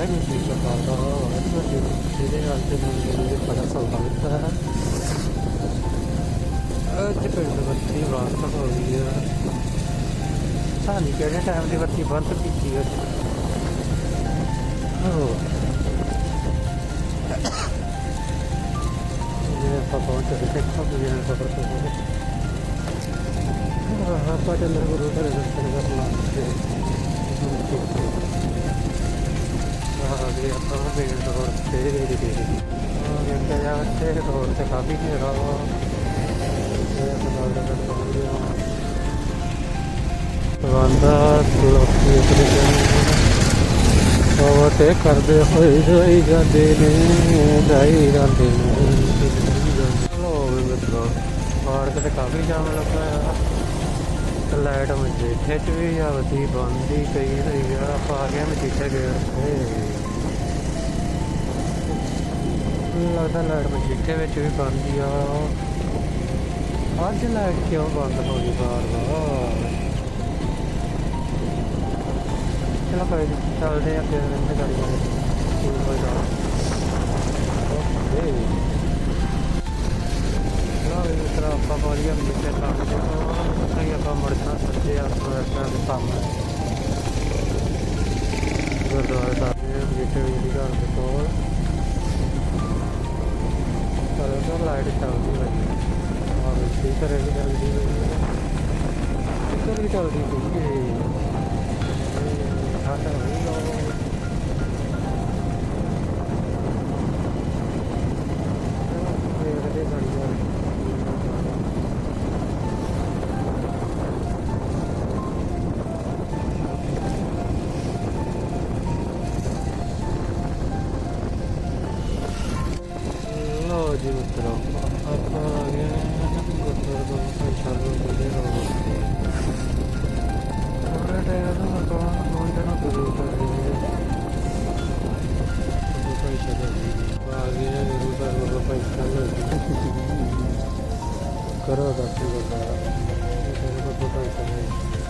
ਹੈ ਨਹੀਂ ਸੀ ਸਰਕਾਰ ਦਾ ਇਹਦੇ ਨਾਲ ਤੇ ਪਿੰਡ ਬੱਤੀ ਬੰਦ ਹੋ ਗਈ ਹੈ ਸਾਨੀ ਕਿਹੜੇ ਟਾਈਮ ਦੀ ਬੱਤੀ ਬੰਦ ਕੀਤੀ ਹੈ ਉਹ ਇਹ ਆਪਾਂ ਪਹੁੰਚ ਗਏ ਖੱਪ ਗਿਆ ਖਬਰ ਤੋਂ ਹਾਂ ਆਪਾਂ ਚੱਲ ਗੁਰੂ ਘਰ ਦਰਸ਼ਨ ਕਰਨਾ ਰੋਡ ਤੇ ਆ ਗਏ ਤੇ ਜਾ ਤੇ ਰੋਡ ਲੋਕੀ ਤੇ ਕਰਦੇ ਹੋਏ ਜਾਈ ਜਾਂਦੇ ਨੇ। ਜਾਈ ਜਾਂਦੇ ਨੇ ਚਲੋ ਵੀ ਮਿੱਤਰੋ ਪਾਰਕ ਤੇ ਕਾਫੀ ਜਾਮ ਲੱਗਾ ਆ ਤੇ ਲਾਈਟ ਮਜੀਠੇ ਚ ਵੀ ਆ ਵਤੀ ਬੰਦੀ ਕਈ ਹੋਈ ਆ ਆਪਾਂ ਆ ਗਏ ਮਜੀਠੇ ਗਏ ਤੇ ਲੱਗਦਾ ਲਾਈਟ ਮਜੀਠੇ ਵਿੱਚ ਵੀ ਬੰਦੀ ਆ। ਅੱਜ ਲਾਈਟ ਕਿਉਂ ਬੰਦ ਹੋ ਗਈ ਬਾਰ ਬਾਰ ਚਲੋ ਕੋਈ ਨੀ, ਚੱਲਦੇ ਆ ਫਿਰ ਇਹਨਾਂ ਗਾੜੀ ਵਾਲੇ ਸਕੂਲ ਕੋਲ ਜਾਣਾ ਓਕੇ। ਲਓ ਇਹ ਤਰ੍ਹਾਂ ਆਪਾਂ ਬੋਲੀਆ ਵੀ ਜਿੱਥੇ ਕੰਮ ਸਹੀ ਆਪਾਂ ਮੁੜਨਾ ਸੱਜੇ ਆ ਦੇ ਕੰਮ ਗੁਰਦੁਆਰਾ ਸਾਹਿਬ ਦੇ ਜਿੱਥੇ ਵੀ ਦੀ ਘਰ ਦੇ ਕੋਲ। falando lá de tal dia. Ah, o Peter é de tal dia. Peter é de tal dia. Ah, tá vendo? करो दस रुपये का पता चले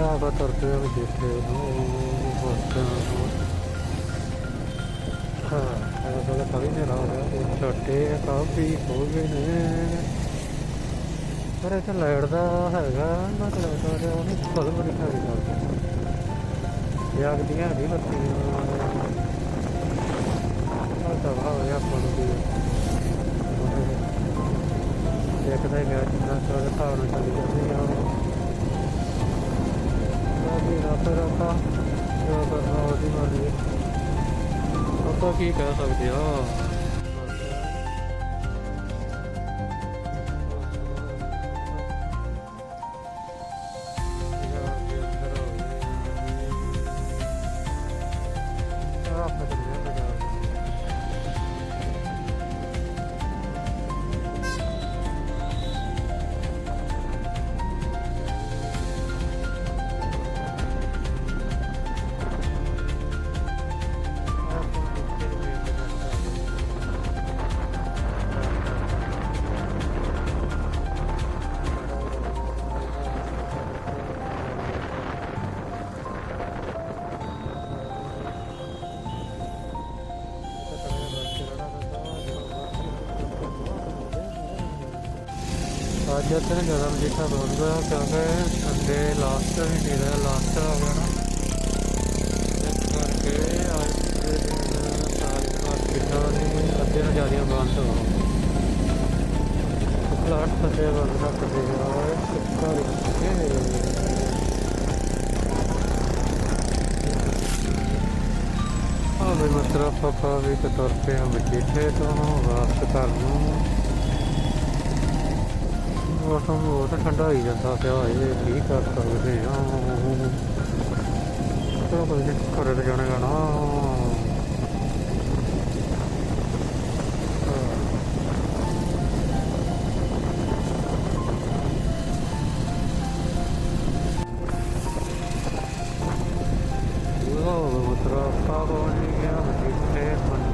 ਆ ਬਤਰ ਤੇ ਉਹ ਦੇਖੇ ਉਹ ਬਸਤਾ ਹਾਂ, ਇਹ ਬੜਾ ਕਵੀ ਨੇ ਰਹਾ ਹੈ ਛੋਟੇ ਕਾਫੀ ਹੋ ਗਏ ਨੇ। ਪਰ ਇਹ ਤਾਂ ਲਾਈਟ ਦਾ ਹੈਗਾ ਨਾ ਤਾਂ ਲਾਈਟ ਦਾ ਉਹਨੇ ਫਲ ਬੜੀ ਖਾਈ ਕਰਦਾ ਯਾਗ ਦੀਆਂ ਨਹੀਂ ਬੱਤੀਆਂ ਆ ਤਾਂ ਭਾਵੇਂ ਆਪਾਂ ਨੂੰ ਵੀ। ਦੇਖਦਾ ਹੀ ਗਿਆ ਜਿੰਨਾ ਸਾਰਾ ਹਿਸਾਬ ਨਾਲ ਚੱਲੀ ਜਾਂਦੀ ਆ ਬਾਕੀ ਰੱਬ ਰੱਖਾ ਜੋ ਕਰਨਾ ਉਹਦੀ ਮਰਜ਼ੀ ਆਪਾਂ ਕੀ ਕਹਿ ਸਕਦੇ ਆ ਅੱਜ ਇੱਥੇ ਨਾ ਜ਼ਿਆਦਾ ਮਜੀਠਾ ਬੰਦ ਕਿਉਂਕਿ ਸੰਡੇ ਲਾਸਟ ਮਹੀਨੇ ਦਾ ਲਾਸਟ ਆ ਗਿਆ ਨਾ। ਇਸ ਕਰਕੇ ਅੱਜ ਦੇ ਦਿਨ ਸਾਰੇ ਹਸਪੀਟਲ ਨੇ ਅੱਧੇ ਨੂੰ ਜ਼ਿਆਦਾ ਬੰਦ ਹੋ ਪਲਾਟ ਫਸੇ ਬੰਦ ਰੱਖਦੇ ਆ ਇਸ ਕਰਕੇ ਆ ਵੀ ਮਤਲਬ ਪਾਪਾ ਵੀ ਤੁਰ ਪਏ ਮਜੀਠੇ ਤੋਂ ਵਾਪਸ ਘਰ ਨੂੰ। ਮੌਸਮ ਬਹੁਤ ਠੰਡਾ ਹੋਈ ਜਾਂਦਾ ਪਿਆ ਇਹ ਕੀ ਕਰ ਸਕਦੇ ਆ ਚਲੋ ਕੋਈ ਨਹੀਂ ਘਰੇ ਤੇ ਜਾਣਾ ਨਾ ਉਹ ਮਤਲਬ ਪਾਪਾ ਨੇ ਗਿਆ ਮਜੀਠੇ ਮੰਡੀ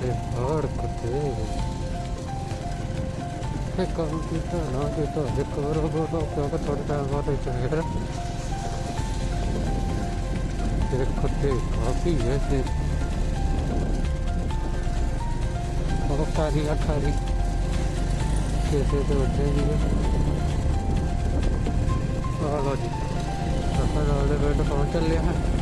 で悪くてへかんきたなげたでくるぶのきょうがとれたまでちょへらでくてかきえでこのたりがたりけせでおてりがあらじだからレベルとかもちゃりやは